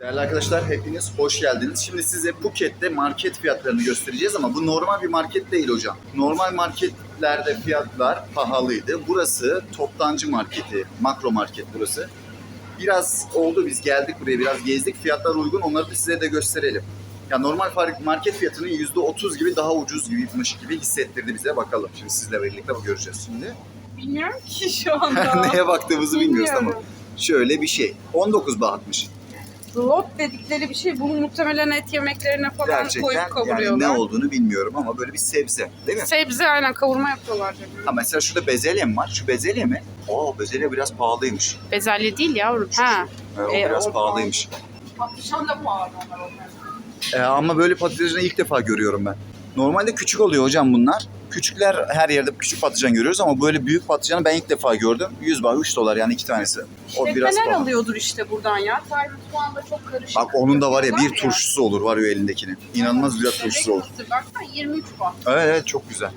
Değerli arkadaşlar hepiniz hoş geldiniz. Şimdi size Phuket'te market fiyatlarını göstereceğiz ama bu normal bir market değil hocam. Normal marketlerde fiyatlar pahalıydı. Burası toptancı marketi, makro market burası. Biraz oldu biz geldik buraya biraz gezdik. Fiyatlar uygun onları da size de gösterelim. Ya normal market fiyatının %30 gibi daha ucuz gibiymiş gibi hissettirdi bize bakalım. Şimdi sizle birlikte bu göreceğiz şimdi. Bilmiyorum ki şu anda. Neye baktığımızı bilmiyoruz ama. Bilmiyorum. Şöyle bir şey. 19 bahtmış. Zlot dedikleri bir şey. Bunu muhtemelen et yemeklerine falan Gerçekten koyup yani kavuruyorlar. ne olduğunu bilmiyorum ama böyle bir sebze değil mi? Sebze aynen kavurma yapıyorlar. Ha mesela şurada bezelye mi var? Şu bezelye mi? Oo bezelye biraz pahalıymış. Bezelye değil yavrum. Ha. Ee, o E, biraz o pahalıymış. Patlıcan da pahalı onlar. Ee, ama böyle patlıcanı ilk defa görüyorum ben. Normalde küçük oluyor hocam bunlar. Küçükler her yerde küçük patlıcan görüyoruz ama böyle büyük patlıcanı ben ilk defa gördüm. 100 baht 3 dolar yani iki tanesi. O biraz pahalı. alıyordur işte buradan ya. Tay mutfağında çok karışık. Bak onun da var ya bir turşusu olur var ya elindekinin. İnanılmaz güzel turşusu olur. Baksana 23 baht Evet evet çok güzel.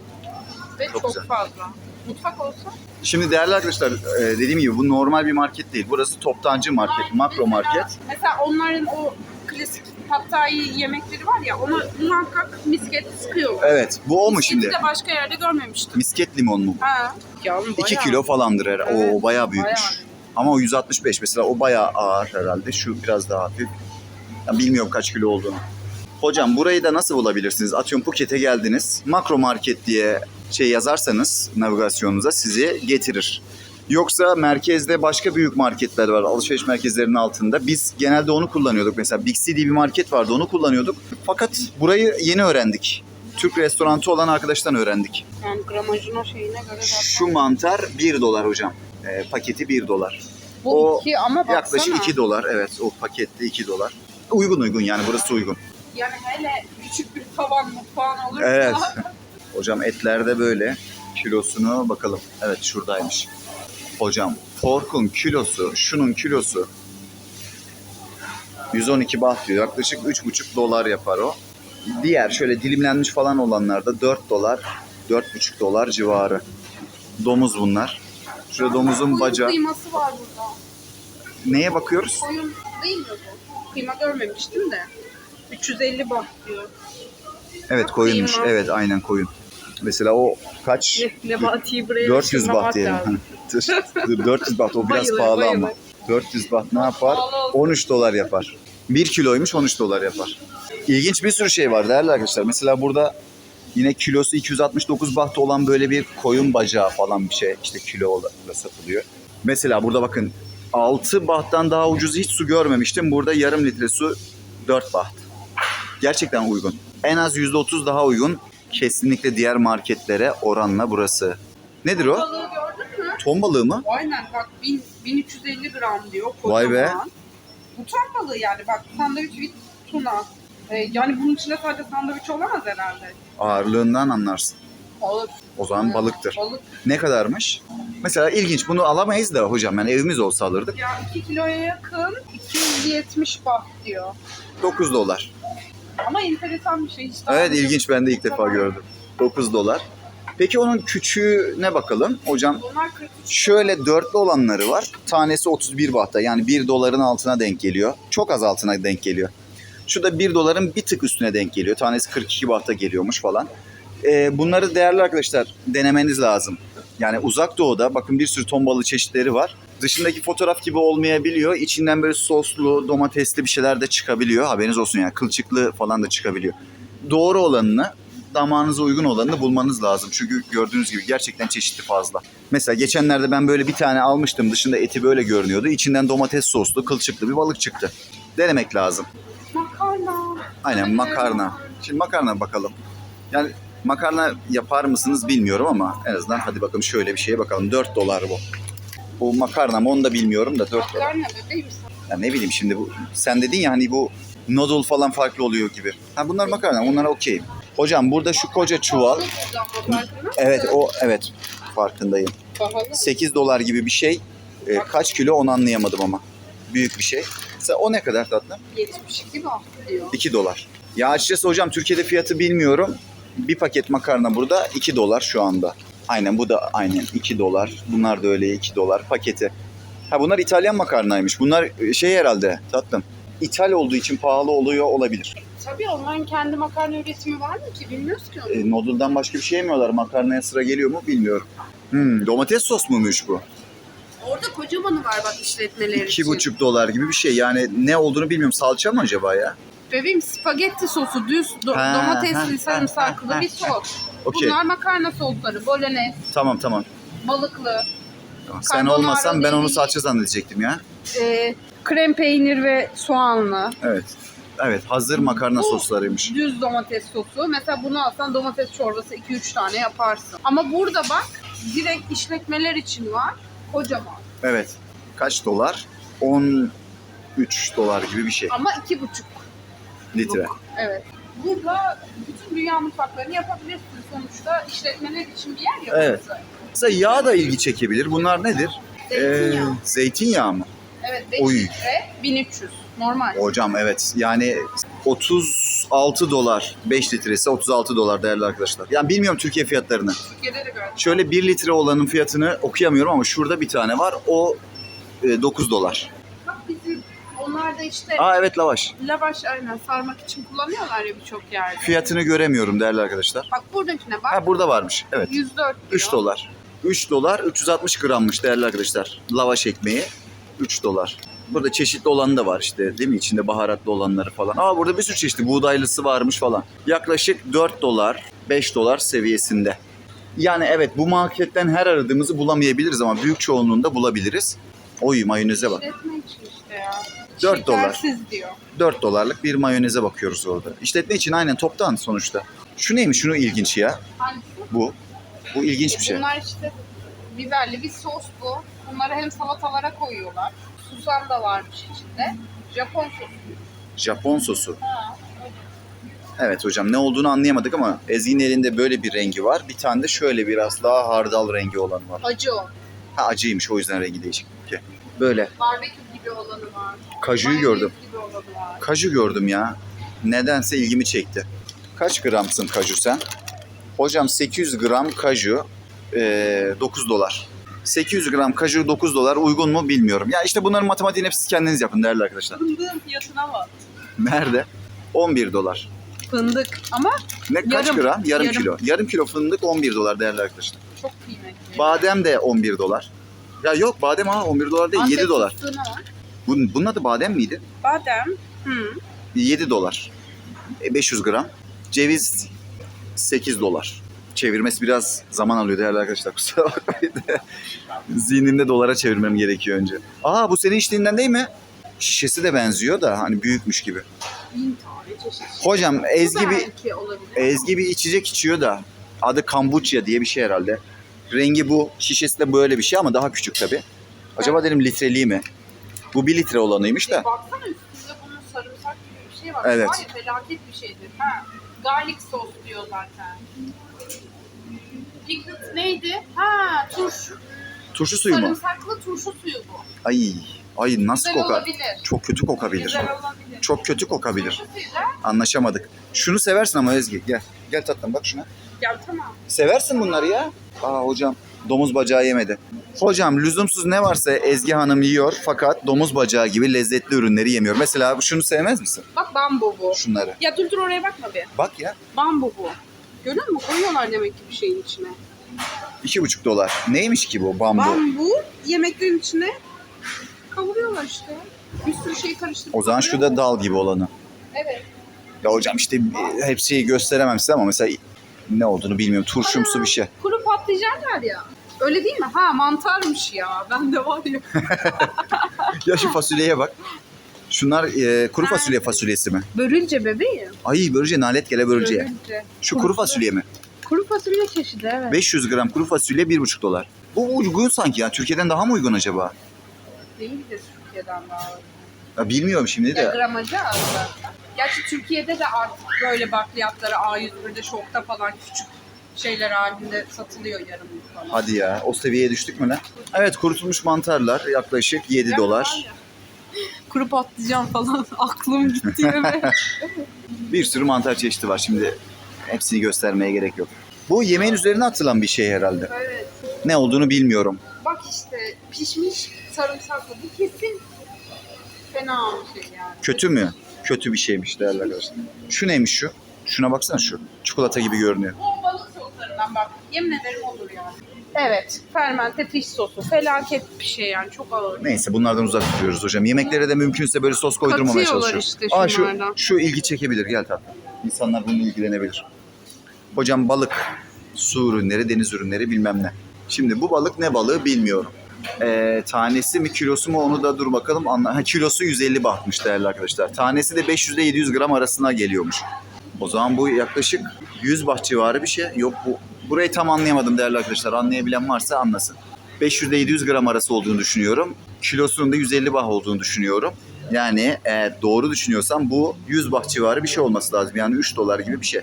ve Çok çok, güzel. fazla. Mutfak olsa Şimdi değerli arkadaşlar e, dediğim gibi bu normal bir market değil. Burası toptancı market, makro market. Mesela onların o klasik Hattai yemekleri var ya ona muhakkak misket sıkıyorlar. Evet bu o mu Misketi şimdi? de başka yerde görmemiştim. Misket limon mu? Ha. Yavrum 2 bayağı. kilo falandır herhalde. Evet, Oo bayağı büyükmüş. bayağı. Ama o 165 mesela o bayağı ağır herhalde. Şu biraz daha hafif. Ya bilmiyorum kaç kilo olduğunu. Hocam burayı da nasıl bulabilirsiniz? Atıyorum Phuket'e geldiniz. Makro market diye şey yazarsanız navigasyonunuza sizi getirir. Yoksa merkezde başka büyük marketler var alışveriş merkezlerinin altında. Biz genelde onu kullanıyorduk. Mesela Big C diye bir market vardı onu kullanıyorduk. Fakat burayı yeni öğrendik. Türk restoranı olan arkadaştan öğrendik. Yani gramajına şeyine göre zaten. Şu mantar 1 dolar hocam. Ee, paketi 1 dolar. Bu o iki ama baksana. Yaklaşık 2 dolar evet o pakette 2 dolar. Uygun uygun yani burası uygun. Yani hele küçük bir tavan mutfağın olursa. Evet. Hocam etlerde böyle kilosunu bakalım. Evet şuradaymış. Hocam porkun kilosu, şunun kilosu 112 baht diyor. Yaklaşık 3,5 dolar yapar o. Diğer şöyle dilimlenmiş falan olanlarda 4 dolar, 4,5 dolar civarı. Domuz bunlar. Şurada domuzun Koyun bacağı. kıyması var burada. Neye bakıyoruz? Koyun değil mi bu? Kıyma görmemiştim de. 350 baht diyor. Evet koyunmuş. Kıyma. Evet aynen koyun. Mesela o kaç? Lebati'yi buraya 400 baht diyelim. lazım. Dur, dur, 400 baht o biraz Bayılır, pahalı bayılır. ama. 400 baht ne yapar? Pahalı olsun. 13 dolar yapar. 1 kiloymuş 13 dolar yapar. İlginç bir sürü şey var değerli arkadaşlar. Mesela burada yine kilosu 269 baht olan böyle bir koyun bacağı falan bir şey işte kilo olarak satılıyor. Mesela burada bakın 6 bahttan daha ucuz hiç su görmemiştim. Burada yarım litre su 4 baht. Gerçekten uygun. En az %30 daha uygun. Kesinlikle diğer marketlere oranla burası. Nedir o? Balığı gördün mü? Ton balığı mı? Aynen bak 1000, 1350 gram diyor. Vay be. kocaman. Bu ton balığı yani bak sandviç with tuna. Ee, yani bunun içinde sadece sandviç olamaz herhalde. Ağırlığından anlarsın. Balık. O zaman balıktır. Balık. Ne kadarmış? Mesela ilginç bunu alamayız da hocam yani evimiz olsa alırdık. Ya 2 kiloya yakın 270 baht diyor. 9 dolar. Ama enteresan bir şey. Hiç daha Evet önce- ilginç ben de ilk defa gördüm. 9 dolar. Peki onun küçüğüne bakalım hocam. Bunlar 43. Şöyle dörtlü olanları var. Tanesi 31 bahta yani 1 doların altına denk geliyor. Çok az altına denk geliyor. Şu da 1 doların bir tık üstüne denk geliyor. Tanesi 42 bahta geliyormuş falan. Ee, bunları değerli arkadaşlar denemeniz lazım. Yani uzak doğuda bakın bir sürü ton balığı çeşitleri var. Dışındaki fotoğraf gibi olmayabiliyor. İçinden böyle soslu, domatesli bir şeyler de çıkabiliyor. Haberiniz olsun yani kılçıklı falan da çıkabiliyor. Doğru olanını, damağınıza uygun olanını bulmanız lazım. Çünkü gördüğünüz gibi gerçekten çeşitli fazla. Mesela geçenlerde ben böyle bir tane almıştım. Dışında eti böyle görünüyordu. İçinden domates soslu, kılçıklı bir balık çıktı. Denemek lazım. Makarna. Aynen makarna. Şimdi makarna bakalım. Yani makarna yapar mısınız bilmiyorum ama en azından hadi bakalım şöyle bir şeye bakalım. 4 dolar bu. Bu makarna mı onu da bilmiyorum da 4 dolar. Makarna bebeğim. Ya ne bileyim şimdi bu sen dedin ya hani bu noodle falan farklı oluyor gibi. Ha bunlar makarna onlara okeyim. Hocam burada şu koca çuval. Evet o evet farkındayım. Pahalı. 8 dolar gibi bir şey. Ee, kaç kilo onu anlayamadım ama. Büyük bir şey. Mesela o ne kadar tatlım? 72 baht diyor. 2 dolar. Ya açıkçası hocam Türkiye'de fiyatı bilmiyorum. Bir paket makarna burada 2 dolar şu anda. Aynen bu da aynen 2 dolar. Bunlar da öyle 2 dolar paketi. Ha bunlar İtalyan makarnaymış. Bunlar e, şey herhalde tatlım. ithal olduğu için pahalı oluyor olabilir. Tabii onların kendi makarna üretimi var mı ki? Bilmiyoruz ki onu. E, noodle'dan başka bir şey yemiyorlar. Makarnaya sıra geliyor mu bilmiyorum. Hmm, domates sos muymuş bu? Orada kocamanı var bak işletmeler İki için. buçuk dolar gibi bir şey. Yani ne olduğunu bilmiyorum. Salça mı acaba ya? Bebeğim spagetti sosu, düz do- Ha, domatesli, ha, sarımsaklı ha, bir sos. Okey. Bunlar makarna sosları, bolognese, Tamam tamam. balıklı, Tamam. Sen Carbonara olmasan ben onu değil. salça zannedecektim ya. e, krem peynir ve soğanlı. Evet. Evet hazır makarna Bu soslarıymış. Düz domates sosu. Mesela bunu alsan domates çorbası 2-3 tane yaparsın. Ama burada bak direkt işletmeler için var. Kocaman. Evet. Kaç dolar? 13 dolar gibi bir şey. Ama 2,5 Litre. Evet. Burada dünya mutfaklarını yapabilirsin. Sonuçta işletmeler için bir yer ya Evet. burası. Mesela yağ da ilgi çekebilir. Bunlar nedir? Zeytinyağı. Ee, zeytinyağı mı? Evet 5 Oy. litre 1300. Normal. Hocam evet. Yani 36 dolar. 5 litresi 36 dolar değerli arkadaşlar. Yani bilmiyorum Türkiye fiyatlarını. Türkiye'de de gördüm. Şöyle 1 litre olanın fiyatını okuyamıyorum ama şurada bir tane var. O e, 9 dolar. Da işte Aa evet lavaş. lavaş aynen sarmak için kullanıyorlar ya birçok yerde. Fiyatını göremiyorum değerli arkadaşlar. Bak buradakine bak. Ha burada varmış. Evet. 104 diyor. 3 dolar. 3 dolar 360 grammış değerli arkadaşlar. Lavaş ekmeği 3 dolar. Burada çeşitli olanı da var işte değil mi? İçinde baharatlı olanları falan. Aa burada bir sürü çeşitli buğdaylısı varmış falan. Yaklaşık 4 dolar 5 dolar seviyesinde. Yani evet bu marketten her aradığımızı bulamayabiliriz ama büyük çoğunluğunda bulabiliriz. Oy mayoneze bak. İşletme için işte ya. 4 dolar. Şekersiz diyor. 4 dolarlık bir mayoneze bakıyoruz orada. İşletme için aynen toptan sonuçta. Şu neymiş? Şunu ilginç ya. Hangisi? Bu. Bu ilginç bir şey. Bunlar işte biberli bir sos bu. Bunları hem salatalara koyuyorlar. Susam da varmış içinde. Japon sosu. Japon sosu. Ha. Evet hocam ne olduğunu anlayamadık ama Ezgi'nin elinde böyle bir rengi var. Bir tane de şöyle biraz daha hardal rengi olan var. Acı o. Ha acıymış o yüzden rengi değişik. Böyle Barbekü gibi olanı var. kajuyu Mayonez gördüm. gibi olanı var. Kaju gördüm ya. Nedense ilgimi çekti. Kaç gramsın kaju sen? Hocam 800 gram kaju eee, 9 dolar. 800 gram kaju 9 dolar uygun mu bilmiyorum. Ya işte bunların matematiğini hep siz kendiniz yapın değerli arkadaşlar. Fındığın fiyatına bak. Nerede? 11 dolar. Fındık ama Ne kaç Yarım. gram? Yarım, Yarım. kilo. Yarım kilo fındık 11 dolar değerli arkadaşlar. çok kıymetli. Badem de 11 dolar. Ya yok badem ha 11 dolar değil Antep 7 dolar. fıstığına var. Bunun, bunun adı badem miydi? Badem. Hı. 7 dolar. E, 500 gram. Ceviz 8 dolar. Çevirmesi biraz zaman alıyor değerli arkadaşlar. Kusura bakmayın. Zihnimde dolara çevirmem gerekiyor önce. Aa bu senin içtiğinden değil mi? Şişesi de benziyor da hani büyükmüş gibi. Bin tane çeşit. Hocam Ezgi Bu bir belki olabilir. Ezgi bir içecek içiyor da adı kombucha diye bir şey herhalde. Rengi bu. Şişesi de böyle bir şey ama daha küçük tabi. Acaba dedim litreliği mi? Bu bir litre olanıymış da. Baksana üstünde bunun sarımsak gibi bir şey var. Evet. Var ya felaket bir şeydir. Ha. Garlic sos diyor zaten. Pickled neydi? Ha turşu. Turşu suyu mu? Sarımsaklı turşu suyu bu. Ay, ay nasıl Güzel kokar? olabilir. Çok kötü kokabilir. Güzel olabilir. Çok kötü kokabilir. Turşu. Anlaşamadık. Şunu seversin ama Ezgi. Gel. Gel tatlım bak şuna. Ya tamam. Seversin bunları ya. Aa hocam domuz bacağı yemedi. Hocam lüzumsuz ne varsa Ezgi Hanım yiyor fakat domuz bacağı gibi lezzetli ürünleri yemiyor. Mesela şunu sevmez misin? Bak bambu bu. Şunları. Ya dur dur oraya bakma bir. Bak ya. Bambu bu. Görüyor musun? Koyuyorlar demek ki bir şeyin içine. iki buçuk dolar. Neymiş ki bu bambu? Bambu yemeklerin içine kavuruyorlar işte. Bir sürü şey karıştırıp O zaman şu da dal gibi olanı. Evet. Ya hocam işte e, hepsini gösteremem size ama mesela ne olduğunu bilmiyorum. Turşumsu bir şey. Kuru patlıcan var ya. Öyle değil mi? Ha mantarmış ya. Ben de var ya. Ya şu fasulyeye bak. Şunlar e, kuru fasulye fasulyesi mi? Börülce bebeğim. Ay börülce nalet gele börülce. Börülce. Şu kuru fasulye mi? Kuru fasulye çeşidi evet. 500 gram kuru fasulye 1,5 dolar. Bu uygun sanki ya. Türkiye'den daha mı uygun acaba? Değil de Türkiye'den daha. Ya bilmiyorum şimdi Ya de. gramajı az zaten. Gerçi Türkiye'de de artık böyle bakliyatları A101'de şokta falan küçük şeyler halinde satılıyor yarım falan. Hadi ya. O seviyeye düştük mü lan? Evet kurutulmuş mantarlar yaklaşık 7 Ya dolar. Kuru patlıcan falan aklım gitti eve. Bir sürü mantar çeşidi var şimdi. Hepsini göstermeye gerek yok. Bu yemeğin üzerine atılan bir şey herhalde. evet. Ne olduğunu bilmiyorum. Bak işte pişmiş sarımsaklı. Bu kesin fena bir şey yani. Kötü mü? Kötü bir şeymiş değerli arkadaşlar. Şu neymiş şu? Şuna baksana şu. Çikolata gibi görünüyor. O balık soslarından bak. Yemin ederim olur yani. Evet. Fermente fiş sosu. Felaket bir şey yani. Çok ağır. Neyse bunlardan uzak duruyoruz hocam. Yemeklere de mümkünse böyle sos koydurmamaya Katıyorlar çalışıyoruz. işte Aa, şu, şunlardan. şu ilgi çekebilir gel tatlım. İnsanlar bununla ilgilenebilir. Hocam balık, su ürünleri, deniz ürünleri bilmem ne. Şimdi bu balık ne balığı bilmiyorum. Ee, tanesi mi kilosu mu onu da dur bakalım. Anla ha, kilosu 150 bahtmış değerli arkadaşlar. Tanesi de 500 ile 700 gram arasına geliyormuş. O zaman bu yaklaşık 100 baht civarı bir şey. Yok bu burayı tam anlayamadım değerli arkadaşlar. Anlayabilen varsa anlasın. 500 ile 700 gram arası olduğunu düşünüyorum. Kilosunun da 150 bah olduğunu düşünüyorum. Yani eğer doğru düşünüyorsam bu 100 bah civarı bir şey olması lazım. Yani 3 dolar gibi bir şey.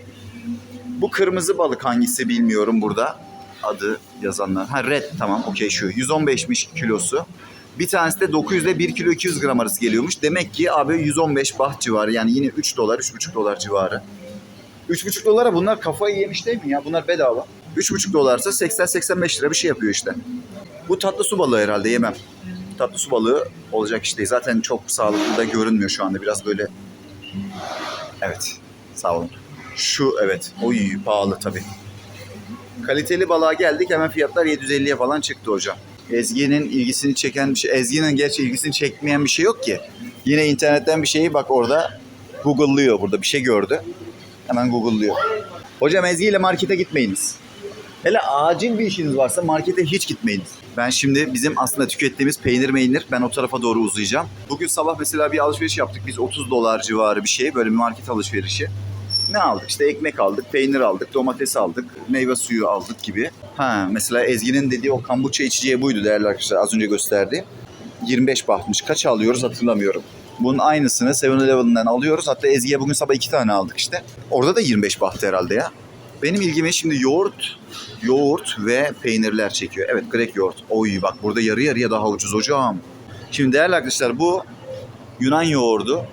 Bu kırmızı balık hangisi bilmiyorum burada. Adı yazanlar. Ha red tamam okey şu. 115'miş kilosu. Bir tanesi de 900 ile 1 kilo 200 gram arası geliyormuş. Demek ki abi 115 baht civarı. Yani yine 3 dolar, 3,5 dolar civarı. 3,5 dolara bunlar kafayı yemiş değil mi ya? Bunlar bedava. 3,5 dolarsa 80-85 lira bir şey yapıyor işte. Bu tatlı su balığı herhalde yemem. Tatlı su balığı olacak işte. Zaten çok sağlıklı da görünmüyor şu anda. Biraz böyle... Evet. Sağ olun. Şu evet. Oy pahalı tabii. Kaliteli balığa geldik. Hemen fiyatlar 750'ye falan çıktı hocam. Ezgi'nin ilgisini çeken bir şey. Ezgi'nin gerçi ilgisini çekmeyen bir şey yok ki. Yine internetten bir şeyi bak orada Google'lıyor burada. Bir şey gördü. Hemen Google'lıyor. Hocam Ezgi ile markete gitmeyiniz. Hele acil bir işiniz varsa markete hiç gitmeyiniz. Ben şimdi bizim aslında tükettiğimiz peynir meynir ben o tarafa doğru uzayacağım. Bugün sabah mesela bir alışveriş yaptık. Biz 30 dolar civarı bir şey böyle bir market alışverişi. Ne aldık? İşte ekmek aldık, peynir aldık, domates aldık, meyve suyu aldık gibi. Ha mesela Ezgi'nin dediği o kombuça içeceği buydu değerli arkadaşlar az önce gösterdi. 25 bahtmış. Kaç alıyoruz hatırlamıyorum. Bunun aynısını 7-Eleven'dan alıyoruz. Hatta Ezgi'ye bugün sabah iki tane aldık işte. Orada da 25 baht herhalde ya. Benim ilgimi şimdi yoğurt, yoğurt ve peynirler çekiyor. Evet Grek yoğurt. Oy bak burada yarı yarıya daha ucuz hocam. Şimdi değerli arkadaşlar bu Yunan yoğurdu.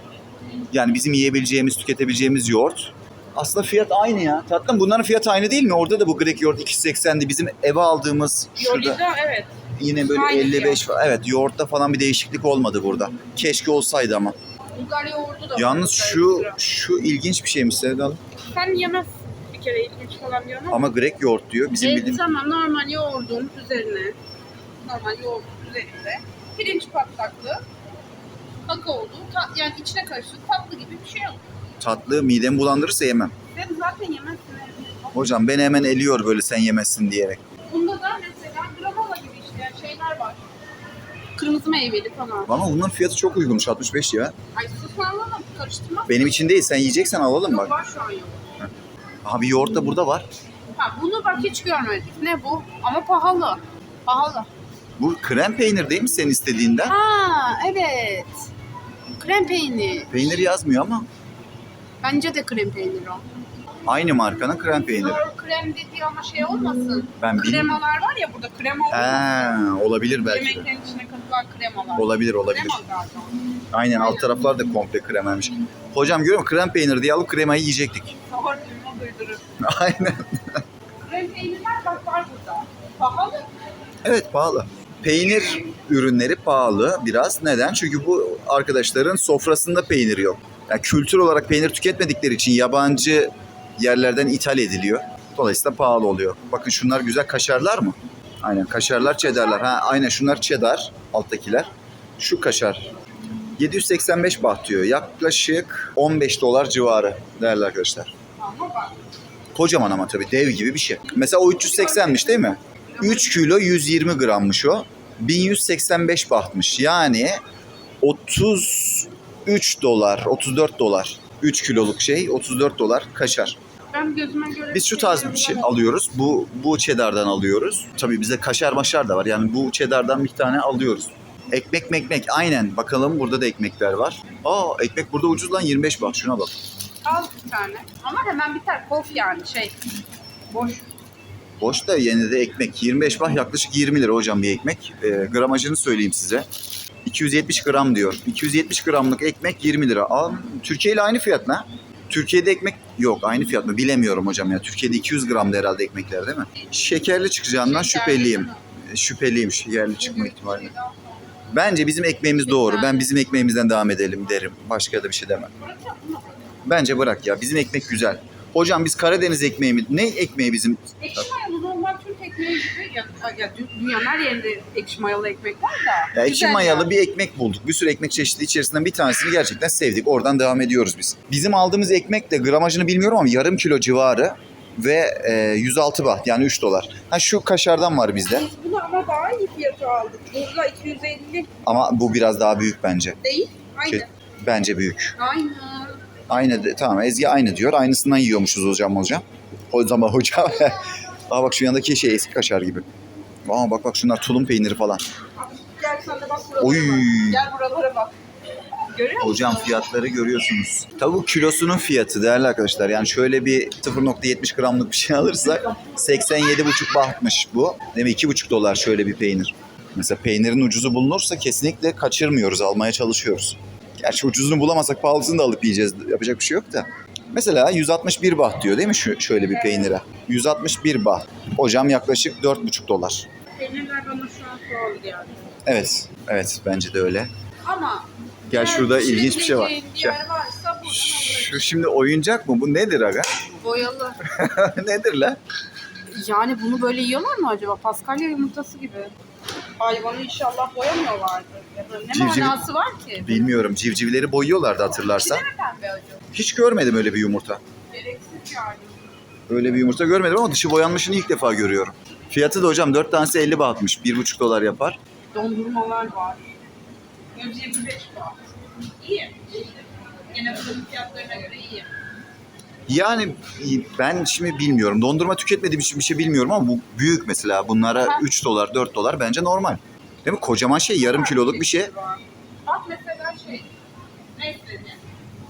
Yani bizim yiyebileceğimiz, tüketebileceğimiz yoğurt. Aslında fiyat aynı ya. Tatlım bunların fiyatı aynı değil mi? Orada da bu Grek yoğurt 2.80'di. Bizim eve aldığımız şurada Yolida evet. yine böyle Aynı 55 falan. Evet yoğurtta falan bir değişiklik olmadı burada. Keşke olsaydı ama. Bulgar yoğurdu da Yalnız var. şu şu ilginç bir şeymiş Sevda Hanım. Sen yemezsin bir kere ilginç falan diyorsun ama. Ama Grek yoğurt diyor. Bizim Evet, bildiğimiz tamam normal yoğurdun üzerine normal yoğurdun üzerinde pirinç patlaklı kakaolu ta, yani içine karışık tatlı gibi bir şey yok. Tatlı midemi bulandırırsa yemem. Sen zaten yemezsin. Hocam beni hemen eliyor böyle sen yemezsin diyerek. Bunda da mesela granola gibi işte şeyler var. Kırmızı meyveli falan. Ama bunların fiyatı çok uygunmuş 65 ya. Ay suslanma karıştırma. Benim için değil sen yiyeceksen alalım Yok bak. var şu an yok. Aha bir yoğurt da burada var. Ha bunu bak hiç görmedik. Ne bu? Ama pahalı. Pahalı. Bu krem peynir değil mi senin istediğinden? Ha evet. Krem peyniri. Peynir yazmıyor ama Bence de krem peyniri o. aynı markanın krem peyniri. Doğru krem dediği ama şey olmasın. Ben bilmiyorum. Kremalar var ya burada krema He, olmasın. olabilir belki de. Yemeklerin içine katılan kremalar. Olabilir olabilir. Krema galiba. Aynen alt taraflar da komple kremaymış. Hocam görüyor musun krem peynir diye alıp kremayı yiyecektik. Doğru duyma duydurur. Aynen. Krem peynirler bak var burada. Pahalı. Evet pahalı. Peynir ürünleri pahalı biraz. Neden? Çünkü bu arkadaşların sofrasında peynir yok. Yani kültür olarak peynir tüketmedikleri için yabancı yerlerden ithal ediliyor. Dolayısıyla pahalı oluyor. Bakın şunlar güzel kaşarlar mı? Aynen kaşarlar, çedarlar. Ha, aynen şunlar çedar alttakiler. Şu kaşar 785 baht diyor. Yaklaşık 15 dolar civarı değerli arkadaşlar. Kocaman ama tabii dev gibi bir şey. Mesela o 380'miş değil mi? 3 kilo 120 grammış o. 1185 bahtmış. Yani 33 dolar, 34 dolar. 3 kiloluk şey 34 dolar kaşar. Ben gözüme göre... Biz şu tarz bir şey alıyoruz. Bu bu cheddar'dan alıyoruz. Tabii bize kaşar maşar da var. Yani bu cheddar'dan bir tane alıyoruz. Ekmek mekmek aynen. Bakalım burada da ekmekler var. Aa ekmek burada ucuz lan 25 bak şuna bak. Al bir tane. Ama hemen biter. Kof yani şey. Boş. Boş da yine de ekmek. 25 bah yaklaşık 20 lira hocam bir ekmek. E, gramajını söyleyeyim size. 270 gram diyor. 270 gramlık ekmek 20 lira. Al, Türkiye ile aynı fiyat ne? Türkiye'de ekmek yok aynı fiyat mı bilemiyorum hocam ya. Türkiye'de 200 gram da herhalde ekmekler değil mi? Şekerli çıkacağından şüpheliyim. E, Şüpheliyim şekerli çıkma ihtimali. Bence bizim ekmeğimiz doğru. Ben bizim ekmeğimizden devam edelim derim. Başka da bir şey demem. Bence bırak ya. Bizim ekmek güzel. Hocam biz Karadeniz ekmeği mi? Ne ekmeği bizim? Ekşi mayalı normal Türk ekmeği gibi. Ya, ya dü- dünyanın her yerinde ekşi mayalı ekmek var da. Ya ekşi mayalı yani. bir ekmek bulduk. Bir sürü ekmek çeşidi içerisinden bir tanesini gerçekten sevdik. Oradan devam ediyoruz biz. Bizim aldığımız ekmek de gramajını bilmiyorum ama yarım kilo civarı ve e, 106 baht yani 3 dolar. Ha şu kaşardan var bizde Biz bunu ama daha iyi fiyatı aldık. Burada 250 ama bu biraz daha büyük bence. değil. Aynı. Bence büyük. Aynı. Aynı de, tamam Ezgi aynı diyor. Aynısından yiyormuşuz hocam hocam. O zaman hocam. Aa bak şu yandaki şey eski kaşar gibi. Aa bak bak şunlar tulum peyniri falan. Gel sen de bak buralara Oy. bak. Gel buralara bak. Görüyor musun? Hocam fiyatları görüyorsunuz. Tavuk kilosunun fiyatı değerli arkadaşlar. Yani şöyle bir 0.70 gramlık bir şey alırsak 87,5 bahtmış bu. Demek 2,5 dolar şöyle bir peynir. Mesela peynirin ucuzu bulunursa kesinlikle kaçırmıyoruz, almaya çalışıyoruz. Gerçi ucuzunu bulamasak pahalısını da alıp yiyeceğiz. Yapacak bir şey yok da. Mesela 161 baht diyor değil mi şu şöyle bir peynire? 161 baht. Hocam yaklaşık 4,5 dolar. Peynirler bana şu an pahalı geldi. Evet, evet bence de öyle. Ama Gel şurada ilginç bir şey var. Gel. yer varsa buradan Şu şimdi oyuncak mı? Bu nedir aga? Boyalı. nedir lan? Yani bunu böyle yiyorlar mı acaba? Paskalya yumurtası gibi. Hayvanı inşallah boyamıyorlardı. Ya da ne Civciv- manası var ki? Bilmiyorum. Civcivleri boyuyorlardı hatırlarsan. Acaba? Hiç görmedim öyle bir yumurta. Gereksiz yani. Öyle bir yumurta görmedim ama dışı boyanmışını ilk defa görüyorum. Fiyatı da hocam 4 tanesi 50 bahtmış. 1,5 dolar yapar. Dondurmalar var. 125 var. İyi. Yine fırın fiyatlarına göre iyi. Yani ben şimdi bilmiyorum. Dondurma tüketmediğim için bir şey bilmiyorum ama bu büyük mesela. Bunlara Ha. 3 dolar 4 dolar bence normal. Değil mi? Kocaman şey yarım kiloluk bir şey. Bak mesela şey. Neyse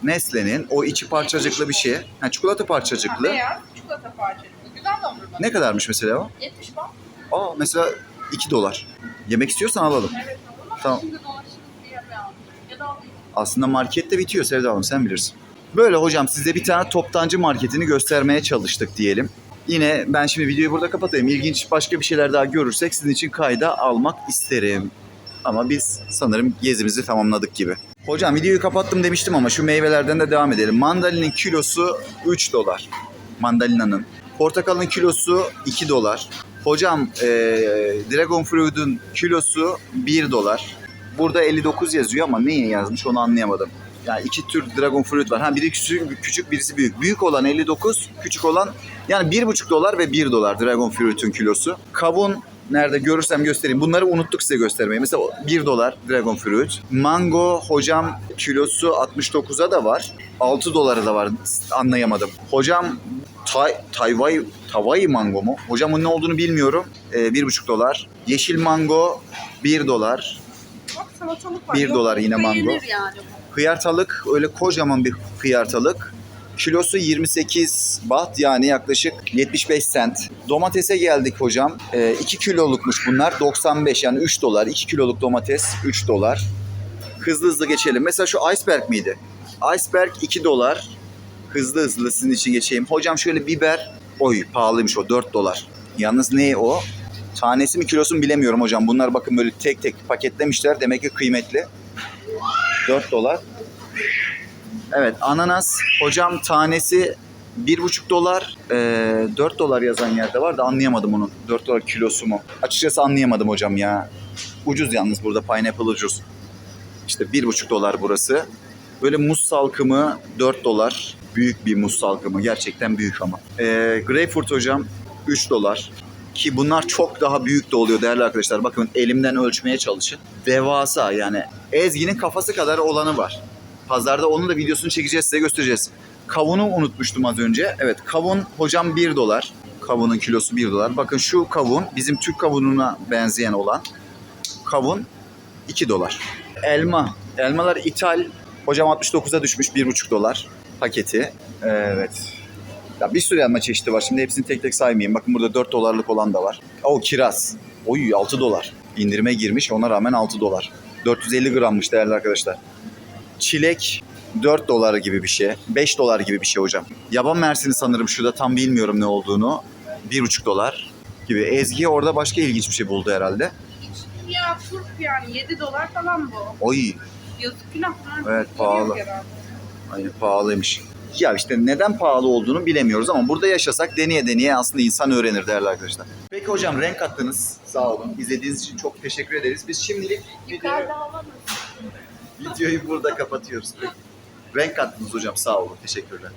ne? Nesle'nin o içi parçacıklı bir şey. Ha, çikolata Ha, parçacıklı. beyaz çikolata parçacıklı. Güzel dondurma. Ne kadarmış mesela o? 70 bak. Aa mesela 2 dolar. Yemek istiyorsan alalım. Evet alalım. Tamam. Şimdi dolaşırız diye mi aldım? Ya da alayım. Aslında markette bitiyor Sevda Hanım sen bilirsin. Böyle hocam size bir tane toptancı marketini göstermeye çalıştık diyelim. Yine ben şimdi videoyu burada kapatayım. İlginç başka bir şeyler daha görürsek sizin için kayda almak isterim. Ama biz sanırım gezimizi tamamladık gibi. Hocam videoyu kapattım demiştim ama şu meyvelerden de devam edelim. Mandalinin kilosu 3 dolar. Mandalina'nın. Portakalın kilosu 2 dolar. Hocam eee Dragon Fruit'un kilosu 1 dolar. Burada 59 yazıyor ama neye yazmış onu anlayamadım. Yani iki tür dragon fruit var. Ha biri küçük, küçük birisi büyük. Büyük olan 59, küçük olan yani 1,5 dolar ve 1 dolar dragon fruit'un kilosu. Kavun nerede görürsem göstereyim. Bunları unuttuk size göstermeyi. Mesela 1 dolar dragon fruit. Mango hocam kilosu 69'a da var. 6 dolara da var. Anlayamadım. Hocam tay, tayvay, tavai mango mu? Hocam onun ne olduğunu bilmiyorum. Ee, 1,5 dolar. Yeşil mango 1 dolar. Bak salatalık var. Bir Yok, dolar yine mango. yani. Hıyartalık öyle kocaman bir hıyartalık. Kilosu 28 baht yani yaklaşık 75 sent. Domatese geldik hocam. 2 kilolukmuş bunlar 95 yani 3 dolar. 2 kiloluk domates 3 dolar. Hızlı hızlı geçelim. Mesela şu iceberg miydi? Iceberg 2 dolar. Hızlı hızlı sizin için geçeyim. Hocam şöyle biber. Oy pahalıymış o 4 dolar. Yalnız ne o? Tanesi mi kilosu mu bilemiyorum hocam. Bunlar bakın böyle tek tek paketlemişler. Demek ki kıymetli. 4 dolar. Evet ananas hocam tanesi 1,5 dolar. Ee, 4 dolar yazan yerde var da anlayamadım onun. 4 dolar kilosu mu? Açıkçası anlayamadım hocam ya. Ucuz yalnız burada pineapple ucuz. İşte 1,5 dolar burası. Böyle muz salkımı 4 dolar. Büyük bir muz salkımı. Gerçekten büyük ama. Ee, greyfurt hocam 3 dolar. Ki bunlar çok daha büyük de oluyor değerli arkadaşlar. Bakın elimden ölçmeye çalışın. Devasa yani. Ezgi'nin kafası kadar olanı var. Pazarda onun da videosunu çekeceğiz size göstereceğiz. Kavunu unutmuştum az önce. Evet kavun hocam 1 dolar. Kavunun kilosu 1 dolar. Bakın şu kavun bizim Türk kavununa benzeyen olan kavun 2 dolar. Elma. Elmalar ithal. Hocam 69'a düşmüş 1,5 dolar paketi. Evet. Ya bir sürü elma çeşidi var. Şimdi hepsini tek tek saymayayım. Bakın burada 4 dolarlık olan da var. O kiraz. Oy 6 dolar. İndirime girmiş ona rağmen 6 dolar. 450 grammış değerli arkadaşlar. Çilek 4 dolar gibi bir şey. 5 dolar gibi bir şey hocam. Yaban mersini sanırım şurada tam bilmiyorum ne olduğunu. 1,5 dolar gibi. Ezgi orada başka ilginç bir şey buldu herhalde. Ya turp yani 7 dolar falan bu. Oy Yazık günah. Evet, pahalı. herhalde. Ay pahalıymış. Ya işte neden pahalı olduğunu bilemiyoruz ama burada yaşasak deneye deneye aslında insan öğrenir değerli arkadaşlar. Peki hocam renk attınız. Sağ olun. İzlediğiniz için çok teşekkür ederiz. Biz şimdilik videoyu, videoyu burada kapatıyoruz. Renk attınız hocam. Sağ olun. Teşekkürler.